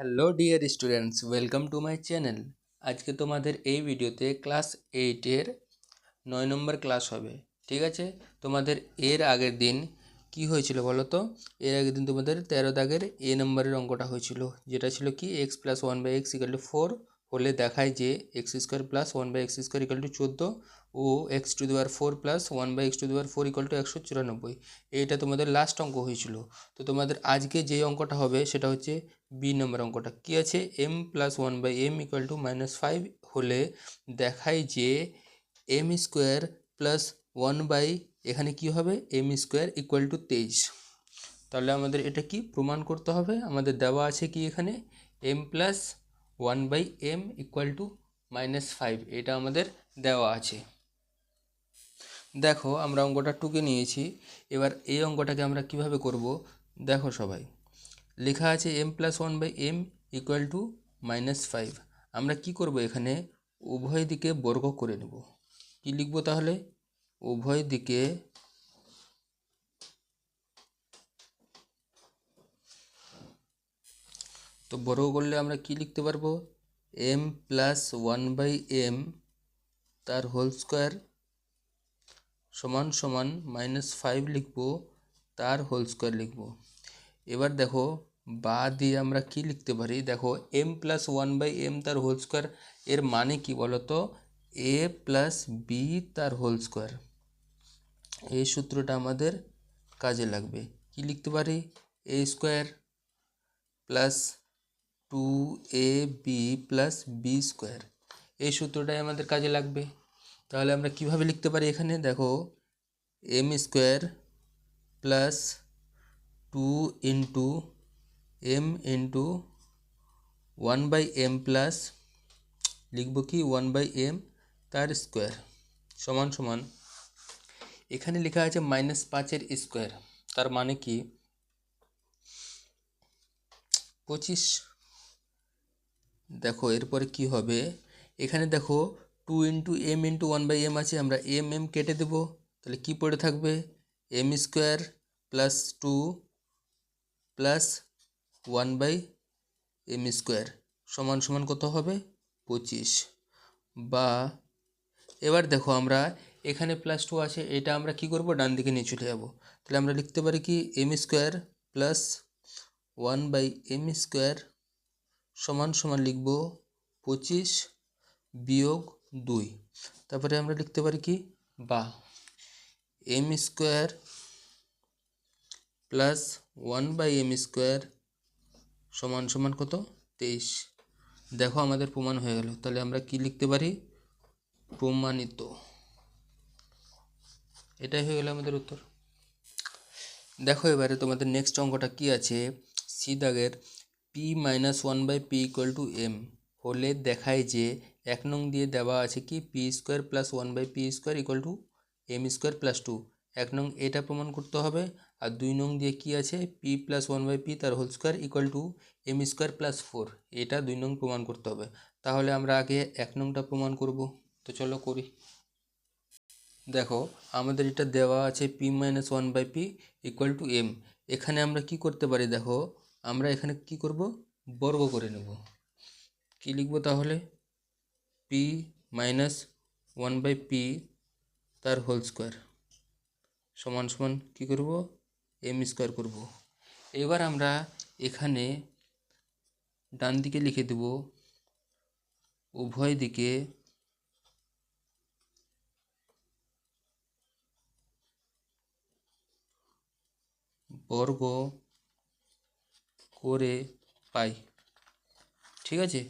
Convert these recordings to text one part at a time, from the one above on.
Hello dear students, welcome to my channel. আজকে তোমাদের এই ভিডিওতে ক্লাস এইটের নয় নম্বর ক্লাস হবে, ঠিক আছে? তোমাদের এর আগের দিন কি হয়েছিল বলো তো? এর আগের দিন তোমাদের তেরো দাগের এ নম্বরের অঙ্কটা হয়েছিল, যেটা ছিল কি? X plus one by X equal to four হলে দেখায় যে X square plus one by X square equal to চোদ্দ ও X to the power four plus one by X to the power four equal to একশো চুরানব্বই। এইটা তোমাদের last অঙ্ক হয়েছিল। তো তোমাদের আজকে যে অঙ্কটা হবে সেটা হচ্ছে বি নম্বর অঙ্কটা। কী আছে? M plus one by M equal to minus five হলে দেখায় যে M square plus one by এখানে কি হবে? এম স্কোয়ার ইকুয়াল টু তেইশ। তাহলে আমাদের এটা কি প্রমাণ করতে হবে? আমাদের দেওয়া আছে কি এখানে? M plus one by M equal to minus five এটা আমাদের দেওয়া আছে। দেখো, আমরা অঙ্কটা টুকে নিয়েছি। এবার এই অঙ্কটাকে আমরা কীভাবে করব? দেখো সবাই। লেখা আছে M plus one by M equal to minus five আমরা কি করব এখানে? উভয় দিকে বর্গ করে নেব। কি লিখব তাহলে? উভয় দিকে তো বর্গ করলে আমরা কি লিখতে পারব? M plus one by M তার হোল স্কোয়ার সমান সমান মাইনাস ফাইভ লিখব, তার হোল স্কোয়ার লিখব। এবার দেখো, বা দিয়ে আমরা কি লিখতে পারি? দেখো M plus one by M তার হোল স্কোয়ার এর মানে কি বলতো? এ প্লাস বি তার হোল স্কোয়ার এই সূত্রটা আমাদের কাজে লাগবে। কি লিখতে পারি? A square plus two A B plus B square এই সূত্রটাই আমাদের কাজে লাগবে। তাহলে আমরা কীভাবে লিখতে পারি এখানে? দেখো M square plus two into M into one by M plus লিখব কি? ওয়ান বাই এম তার স্কোয়ার সমান সমান। এখানে লেখা আছে মাইনাস পাঁচের স্কোয়ার তার মানে কি? পঁচিশ। দেখো, এরপরে কি হবে? এখানে দেখো two into M into one by M আছে, আমরা এম এম কেটে দেব। তাহলে কি পড়ে থাকবে? M square plus two plus one by M square সমান সমান কত হবে? পঁচিশ। বা এবার দেখো আমরা এখানে প্লাস টু আছে, এটা আমরা কি করব? ডান দিকে নিয়ে চলে যাব। তাহলে আমরা লিখতে পারি কি? M square plus one by M square সমান সমান লিখব পঁচিশ বিয়োগ দুই। তারপরে আমরা লিখতে পারি কি? বা। M square plus one by M square সমান সমান কত? তেইশ। দেখো আমাদের প্রমাণ হয়ে গেল। তাহলে আমরা কি লিখতে পারি? প্রমাণিত। এটাই হয়ে গেল আমাদের উত্তর। দেখো এবারে তোমাদের নেক্সট অঙ্কটা কি আছে? সি দাগের P minus one by P equal to M হলে দেখায় যে এক নং দিয়ে দেওয়া আছে কি? P square plus one by P square equal to M square plus two. এক নং এটা প্রমাণ করতে হবে। আর দুই নং দিয়ে কি আছে? P plus one by P তার whole square equal to M square plus four. এটা দুই নং প্রমাণ করতে হবে। তাহলে আমরা আগে এক নংটা প্রমাণ করব। তো চলো করি। দেখো, আমাদের এটা দেওয়া আছে P minus one by P equal to M. এখানে আমরা কি করতে পারি? দেখো, আমরা এখানে কি করব? বর্গ করে নেব। কি লিখব তাহলে? P minus one by P তার হোল স্কোয়ার সমান সমান কী করব? এম স্কোয়ার করব। এবার আমরা এখানে ডান দিকে লিখে দেব উভয় দিকে বর্গ করে পাই। ঠিক আছে?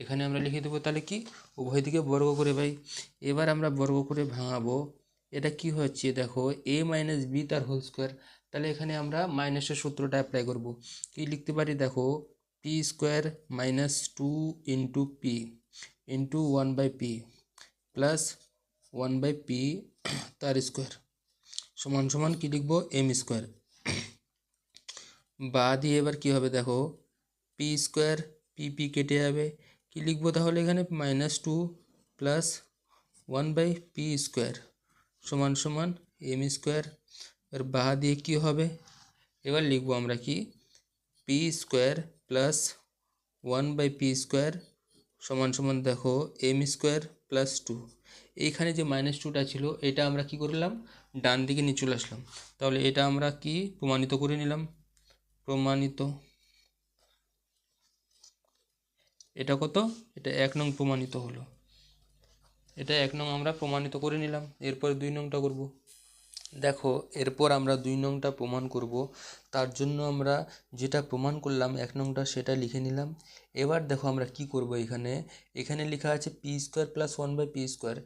এখানে আমরা লিখে দেবো, তাহলে কি? উভয় দিকে বর্গ করে পাই এবার আমরা বর্গ করে ভাঙাবো। এটা কি হচ্ছে? দেখো এ মাইনাস বি তার হোল স্কোয়ার তাহলে এখানে আমরা মাইনাসের সূত্রটা অ্যাপ্লাই করব। কি লিখতে পারি? দেখো P square minus two into P into one by P plus one by P তার স্কোয়ার সমান সমান কী লিখব? এম স্কোয়ার বা দিয়ে এবার কী হবে? দেখো পি স্কোয়ার পি পি কেটে যাবে। কী লিখব তাহলে এখানে? Minus two plus one by P square সমান সমান এম স্কোয়ার এর বা দিয়ে কী হবে? এবার লিখব আমরা কি? P square plus one by P square সমান সমান দেখো এম স্কোয়ার প্লাস টু এইখানে যে মাইনাস টুটা ছিল, এটা আমরা কি করলাম? ডান দিকে নিয়ে চলে আসলাম। তাহলে এটা আমরা কি? প্রমাণিত করে নিলাম। প্রমাণিত এটা কত? এটা এক নং প্রমাণিত হলো। এটা এক নং আমরা প্রমাণিত করে নিলাম। এরপর দুই নংটা করব। দেখো, এরপর আমরা দুই নংটা প্রমাণ করব। তার জন্য আমরা যেটা প্রমাণ করলাম এক নংটা, সেটা লিখে নিলাম। এবার দেখো আমরা কি করব এখানে? এখানে লেখা আছে P square plus one by P square.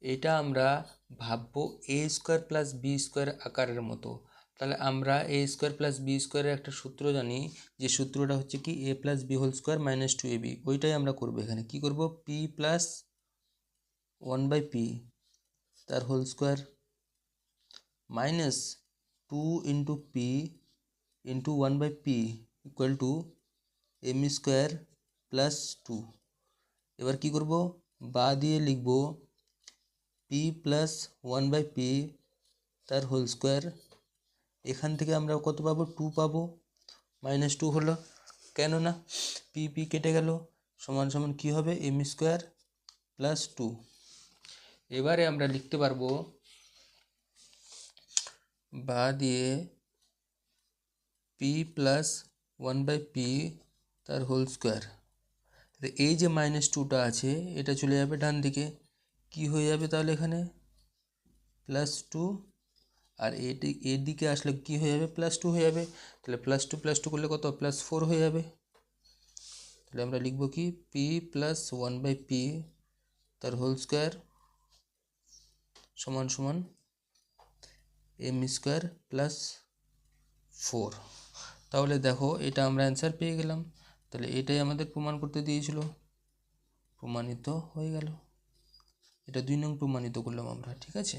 এটা আমরা ভাববো A square plus B square আকারের মতো। তাহলে আমরা এ স্কোয়ার প্লাস বি স্কোয়ারের একটা সূত্র জানি, যে সূত্রটা হচ্ছে কি A plus B whole square minus two A B ওইটাই আমরা করব এখানে। কি করব? P plus one by P তার whole square minus two into P into one by P equal to M square plus two এবার কি করব? বা দিয়ে লিখব P plus one by P তার হোল স্কোয়ার এখান থেকে আমরা কত পাবো? টু পাবো। মাইনাস টু হলো। কেননা পি পি কেটে গেল। সমান সমান কী হবে? এম স্কোয়ার প্লাস টু এবারে আমরা লিখতে পারব, বা দিয়ে P plus one by P তার হোল স্কোয়ার এই যে মাইনাস টুটা আছে, এটা চলে যাবে ডান দিকে কি হয়ে যাবে তাহলে এখানে? প্লাস টু আর এটি এর দিকে আসলে কি হয়ে যাবে? প্লাস টু হয়ে যাবে। তাহলে প্লাস টু প্লাস টু করলে কত? প্লাস ফোর হয়ে যাবে। তাহলে আমরা লিখব কি? P plus one by P তার হোল স্কোয়ার সমান সমান এম স্কোয়ার প্লাস ফোর তাহলে দেখো, এটা আমরা অ্যান্সার পেয়ে গেলাম। তাহলে এটাই আমাদের প্রমাণ করতে দিয়েছিল। প্রমাণিত হয়ে গেল। এটা দুই নং প্রমাণিত করলাম আমরা, ঠিক আছে?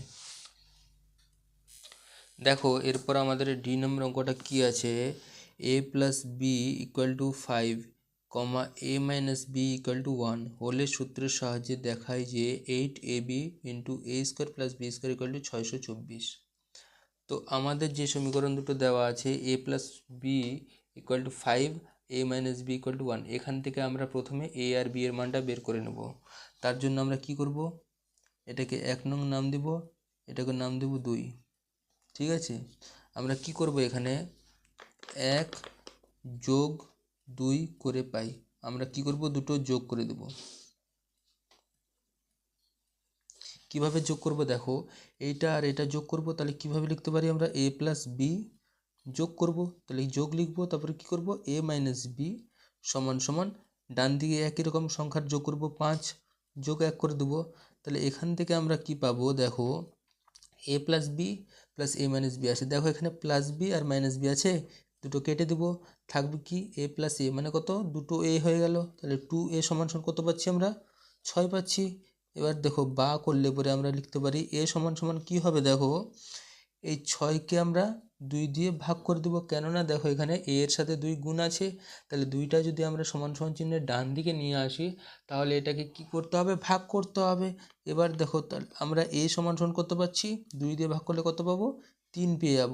দেখো, এরপর আমাদের ডি নম্বর অঙ্কটা কী আছে? A plus B equal to five comma A minus B equal to one হোলের সূত্রের সাহায্যে দেখায় যে eight A B into A square plus B square equal to ছয়শো চব্বিশ। তো আমাদের যে সমীকরণ দুটো দেওয়া আছে A plus B equal to five A minus B equal to one এখান থেকে আমরা প্রথমে এ আর বি এর মানটা বের করে নেব। তার জন্য আমরা কি করব? এটাকে এক নং নাম দেব, এটাকে নাম দেব দুই। ঠিক আছে? আমরা কি করব এখানে? এক যোগ দুই করে পাই। আমরা কি করব? দুটো যোগ করে দেব। কীভাবে যোগ করব দেখো? এইটা আর এটা যোগ করব, তাহলে কীভাবে লিখতে পারি আমরা? এ প্লাস বি যোগ করব। তাহলে যোগ লিখব, তারপরে কি করব? এ মাইনাস বি সমান সমান ডান দিকে একই রকম সংখ্যার যোগ করব, পাঁচ যোগ এক করে দেবো। তাহলে এখান থেকে আমরা কি পাবো? দেখো A plus B plus A minus B আছে দেখো এখানে প্লাস বি আর মাইনাস বি আছে, দুটো কেটে দেবো। থাকবে কি এ প্লাস এ মানে কত? দুটো এ হয়ে গেল। তাহলে টু এ সমান সমান কত পাচ্ছি আমরা? ছয় পাচ্ছি। এবার দেখো বা করলে পরে আমরা লিখতে পারি এ সমান সমান কি হবে? দেখো, এই ছয়কে আমরা দুই দিয়ে ভাগ করে দেবো। কেননা দেখো এখানে এ এর সাথে দুই গুণ আছে। তাহলে দুইটা যদি আমরা সমান সমান চিহ্নের ডান দিকে নিয়ে আসি, তাহলে এটাকে কি করতে হবে? ভাগ করতে হবে। এবার দেখো আমরা এ সমান সমান করতে পারছি। দুই দিয়ে ভাগ করলে কত পাবো? তিন পেয়ে যাব।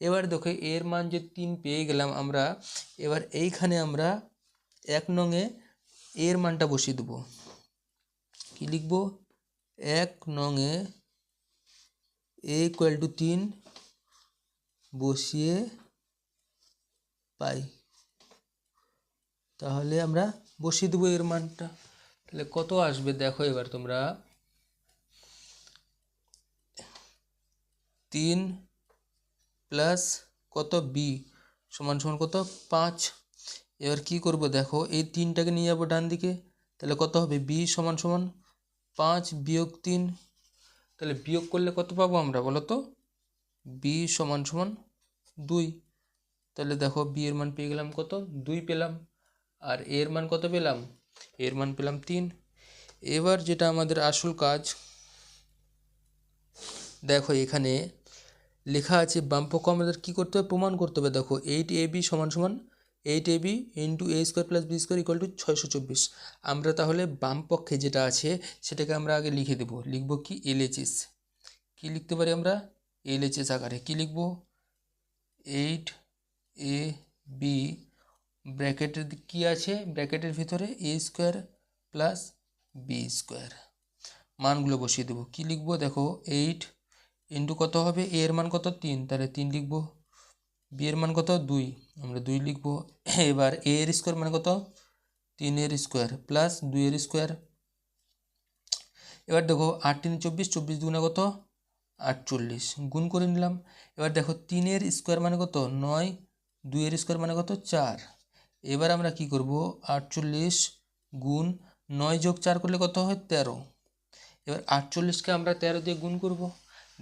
এবার দেখো এর মান যে তিন পেয়ে গেলাম আমরা, এবার এইখানে আমরা এক নঙে এর মানটা বসিয়ে দেবো। কি লিখব? এক নঙে এ ইকুয়াল টু তিন বসিয়ে পাই। তাহলে আমরা বসিয়ে দেবো এর মানটা। তাহলে কত আসবে দেখো এবার তোমরা। তিন প্লাস কত? বি সমান সমান কত? পাঁচ। এবার কি করব দেখো, এই তিনটাকে নিয়ে যাব ডান দিকে। তাহলে কত হবে? বি সমান সমান পাঁচ বিয়োগ তিন। তাহলে বিয়োগ করলে কত পাবো আমরা বলো তো? বি সমান সমান দুই। তাহলে দেখো বি এর মান পেয়ে গেলাম কত? দুই পেলাম। আর এর মান কত পেলাম? এর মান পেলাম তিন। এবার যেটা আমাদের আসল কাজ, দেখো এখানে লেখা আছে বামপক্ষ আমাদের কী করতে হবে? প্রমাণ করতে হবে। দেখো এইট এ বি সমান সমান eight A B into A square plus B square equal to ছয়শো চব্বিশ। আমরা তাহলে বাম পক্ষে যেটা আছে, সেটাকে আমরা আগে লিখে দেবো। লিখব কি? এলএচএস কী লিখতে পারি আমরা? এলএচএস আকারে কী লিখব? এইট এ বি, ব্র্যাকেটের কি আছে? ব্র্যাকেটের ভিতরে A square plus B square. মানগুলো বসিয়ে দেবো। কী লিখব? দেখো, এইট ইন্টু কত হবে? এ এর মান কত? তিন। তাহলে তিন লিখব। বি এর মান কত? দুই। আমরা দুই লিখব। এবার এ এর স্কোয়ার মানে কত? তিনের স্কোয়ার প্লাস দুইয়ের স্কোয়ার। এবার দেখো, আট তিন চব্বিশ চব্বিশ দুগুণে কত? আটচল্লিশ। গুণ করে নিলাম। এবার দেখো তিনের স্কোয়ার মানে কত? নয়। দুইয়ের স্কোয়ার মানে কত? চার। এবার আমরা কি করব? আটচল্লিশ গুণ নয় যোগ চার করলে কত হয়? তেরো। এবার আটচল্লিশকে আমরা তেরো দিয়ে গুণ করব।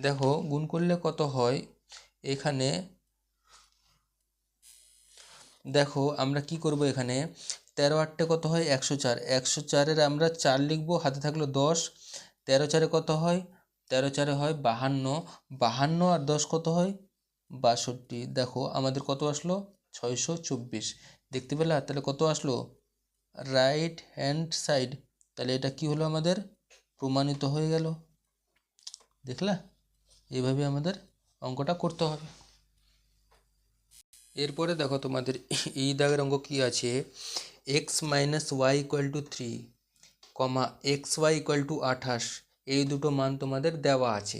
দেখো, গুণ করলে কত হয়? এখানে দেখো, আমরা কি করব এখানে? তেরো আটটে কত হয়? একশো চার। একশো চারের আমরা চার লিখব। হাতে থাকল দশ। তেরো চারে কত হয়? তেরো চারে হয় বাহান্ন বাহান্ন আর দশ কত হয়? বাষট্টি। দেখো, আমাদের কত আসলো? ছয়শো চব্বিশ। দেখতে পেলা? তাহলে কত আসলো? Right hand side. তাহলে এটা কি হলো আমাদের? প্রমাণিত হয়ে গেল। দেখলা? এইভাবে আমাদের অঙ্কটা করতে হবে। এরপরে দেখো তোমাদের এই দাগের অঙ্ক কী আছে? X minus Y equal to three, comma X Y equal to আঠাশ। এই দুটো মান তোমাদের দেওয়া আছে।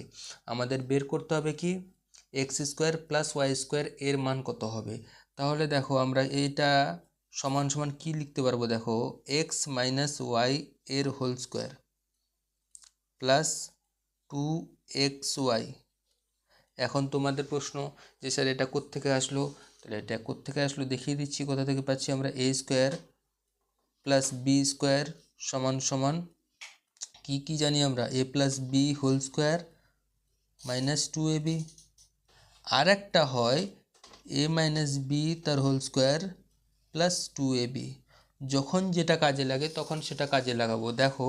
আমাদের বের করতে হবে কি? X square plus Y square এর মান কত হবে? তাহলে দেখো আমরা এইটা সমান সমান কি লিখতে পারব? দেখো, এক্স মাইনাস ওয়াই এর whole square plus two X Y. এখন তোমাদের প্রশ্ন যে স্যার এটা কোত্থেকে আসলো? তাহলে এটা কোত্থেকে আসলো দেখিয়ে দিচ্ছি কোথা থেকে পাচ্ছি আমরা? A square plus B square সমান সমান কি কি জানি আমরা? A plus B whole square minus two A B আর একটা হয় এ মাইনাস বি তার whole square plus two A B যখন যেটা কাজে লাগে, তখন সেটা কাজে লাগাবো। দেখো,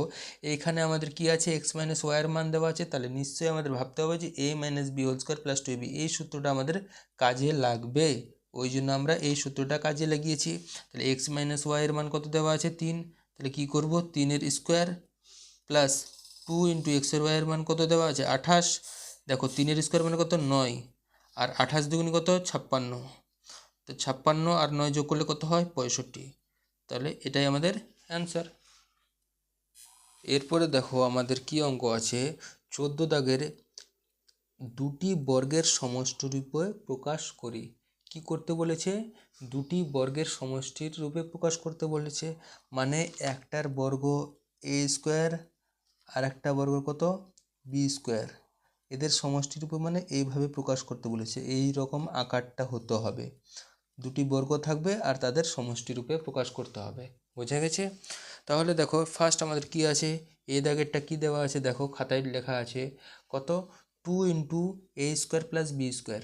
এখানে আমাদের কি আছে? এক্স মাইনাস ওয়াইয়ের মান দেওয়া আছে। তাহলে নিশ্চয়ই আমাদের ভাবতে হবে যে A minus B whole square plus two A B এই সূত্রটা আমাদের কাজে লাগবে। ওই জন্য আমরা এই সূত্রটা কাজে লাগিয়েছি। তাহলে এক্স মাইনাস ওয়াইয়ের মান কত দেওয়া আছে? তিন। তাহলে কি করব? তিনের স্কোয়ার প্লাস টু ইন্টু এক্সের ওয়াইয়ের মান কত দেওয়া আছে? আঠাশ। দেখো, তিনের স্কোয়ার মানে কত? নয়। আর আঠাশ দুগুণি কত? ছাপ্পান্ন। তো ছাপ্পান্ন আর নয় যোগ করলে কত হয়? পঁয়ষট্টি। তাহলে এটাই আমাদের অ্যান্সার এরপরে দেখো, আমাদের কি অঙ্ক আছে? চোদ্দ দাগের দুটি বর্গের সমষ্টি রূপে প্রকাশ করি। কি করতে বলেছে? দুটি বর্গের সমষ্টির রূপে প্রকাশ করতে বলেছে। মানে একটার বর্গ এ স্কোয়ার আর একটা বর্গ কত? বি স্কোয়ার এদের সমষ্টির মানে এইভাবে প্রকাশ করতে বলেছে, এই রকম আকারটা হতে হবে। দুটি বর্গ থাকবে আর তাদের সমষ্টি রূপে প্রকাশ করতে হবে। বোঝা গেছে? তাহলে দেখো ফার্স্ট আমাদের কি আছে? এ দাগেরটা কি দেওয়া আছে? দেখো, খাতায় লেখা আছে কত? Two into A square plus B square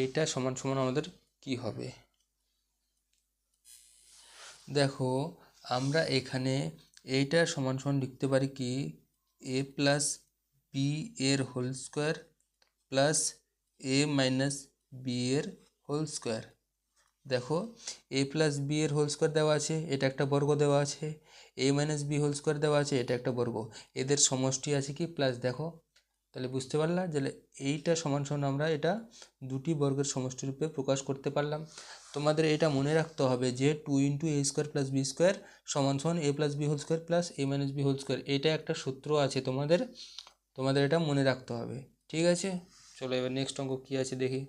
এইটা সমান সমান আমাদের কি হবে? দেখো, আমরা এখানে এইটা সমান সমান লিখতে পারি কি? এ প্লাস বি এর whole square plus A minus B এর হোল স্কোয়ার দেখো এ প্লাস বি এর হোল স্কোয়ার দেওয়া আছে, এটা একটা বর্গ দেওয়া আছে। A minus B whole square দেওয়া আছে, এটা একটা বর্গ। এদের সমষ্টি আছে কি? প্লাস দেখো। তাহলে বুঝতে পারলা? যে এইটা সমান সমান আমরা এটা দুটি বর্গের সমষ্টি রূপে প্রকাশ করতে পারলাম। তোমাদের এটা মনে রাখতে হবে যে two into A square plus B square সমান সমান A plus B whole square plus A minus B whole square এটা একটা সূত্র আছে তোমাদের তোমাদের এটা মনে রাখতে হবে, ঠিক আছে? চলো এবার নেক্সট অঙ্ক কী আছে দেখি।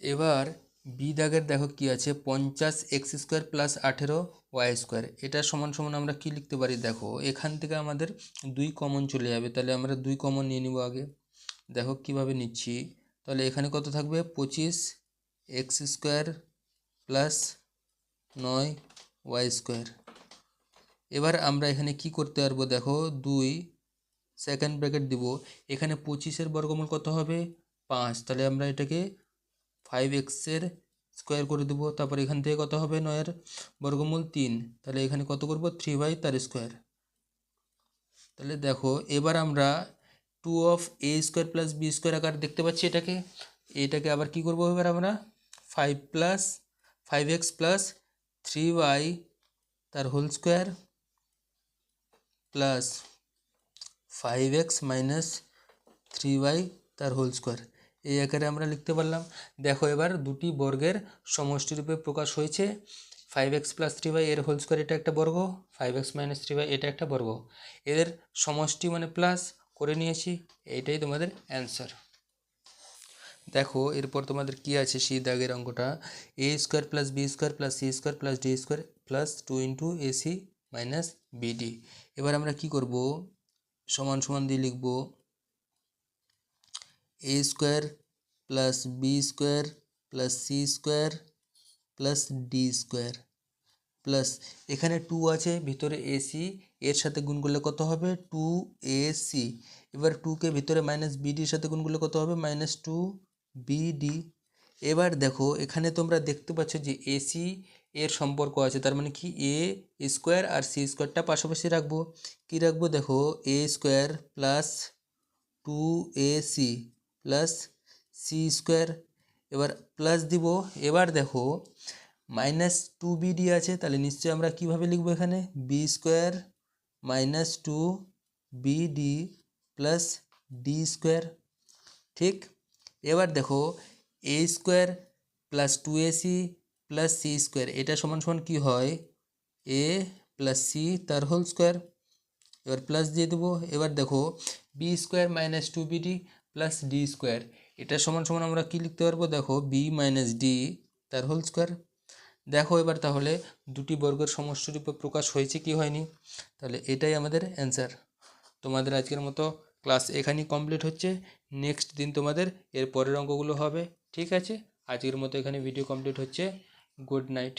এবার বি দাগের দেখো কি আছে, পঞ্চাশ এক্স স্কোয়ার প্লাস আঠেরো ওয়াই স্কোয়ার এটা সমান সমান আমরা কি লিখতে পারি দেখো, এখান থেকে আমাদের দুই কমন চলে যাবে, তাহলে আমরা দুই কমন নিয়ে নিব আগে, দেখো কীভাবে নিচ্ছি, তাহলে এখানে কত থাকবে? পঁচিশ এক্স স্কোয়ার প্লাস নয় ওয়াই স্কোয়ার। এবার আমরা এখানে কি করতে পারব দেখো, দুই সেকেন্ড ব্র্যাকেট দিব। এখানে পঁচিশের বর্গমূল কত হবে? পাঁচ। তাহলে আমরা এটাকে ফাইভ এক্সের স্কোয়ার করে দেবো। তারপর এখান থেকে কত হবে? নয়ের বর্গমূল তিন। তাহলে এখানে কত করব? থ্রি বাই তার স্কোয়ার তাহলে দেখো, এবার আমরা two of A square plus B square আকার দেখতে পাচ্ছি এটাকে। এটাকে আবার কি করব এবার আমরা? Five plus five X plus three Y তার whole square plus five X minus three Y তার হোল স্কোয়ার এই আকারে আমরা লিখতে পারলাম। দেখো এবার দুটি বর্গের সমষ্টিরূপে প্রকাশ হয়েছে। Five X plus three Y এর হোল স্কোয়ার এটা একটা বর্গ। Five X minus three Y এটা একটা বর্গ। এদের সমষ্টি মানে প্লাস করে নিয়েছি। এইটাই তোমাদের অ্যান্সার দেখো, এরপর তোমাদের কি আছে? সি দাগের অঙ্কটা। A square plus B square plus C square plus D square plus two into AC minus BD এবার আমরা কি করব? সমান সমান দিয়ে লিখব A square plus B square plus C square plus D square plus এখানে টু আছে, ভিতরে এসি এর সাথে গুণ করলে কত হবে? টু এসি এবার টুকে ভিতরে মাইনাস বিডির সাথে গুণ করলে কত হবে? মাইনাস টু বিডি এবার দেখো, এখানে তোমরা দেখতে পাচ্ছ যে এসি এর সম্পর্ক আছে, তার মানে কি? এ স্কোয়ার আর সি স্কোয়ারটা পাশাপাশি রাখব। কি রাখব? দেখো A square plus two A C plus C square এবার প্লাস দিব। এবার দেখো মাইনাস টু বিডি আছে, তাহলে নিশ্চয়ই আমরা কীভাবে লিখব এখানে? B square minus two BD plus D square ঠিক? এবার দেখো A square plus two A C plus C square এটা সমান সমান কী হয়? এ প্লাস সি তার হোল স্কোয়ার এবার প্লাস দিয়ে দেবো। এবার দেখো B square minus two BD plus D square এটা সমান সমান আমরা কী লিখতে পারব? দেখো বি মাইনাস ডি তার হোল স্কোয়ার দেখো এবার তাহলে দুটি বর্গের সমষ্টিরূপে প্রকাশ হয়েছে কি হয়নি? তাহলে এটাই আমাদের অ্যান্সার তোমাদের আজকের মতো ক্লাস এখানেই কমপ্লিট হচ্ছে। নেক্সট দিন তোমাদের এর পরের অঙ্কগুলো হবে, ঠিক আছে? আজকের মতো এখানে ভিডিও কমপ্লিট হচ্ছে। গুড নাইট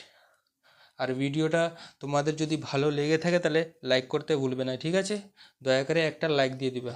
আর ভিডিওটা তোমাদের যদি ভালো লেগে থাকে তাহলে লাইক করতে ভুলবে না, ঠিক আছে? দয়া করে একটা লাইক দিয়ে দিবা।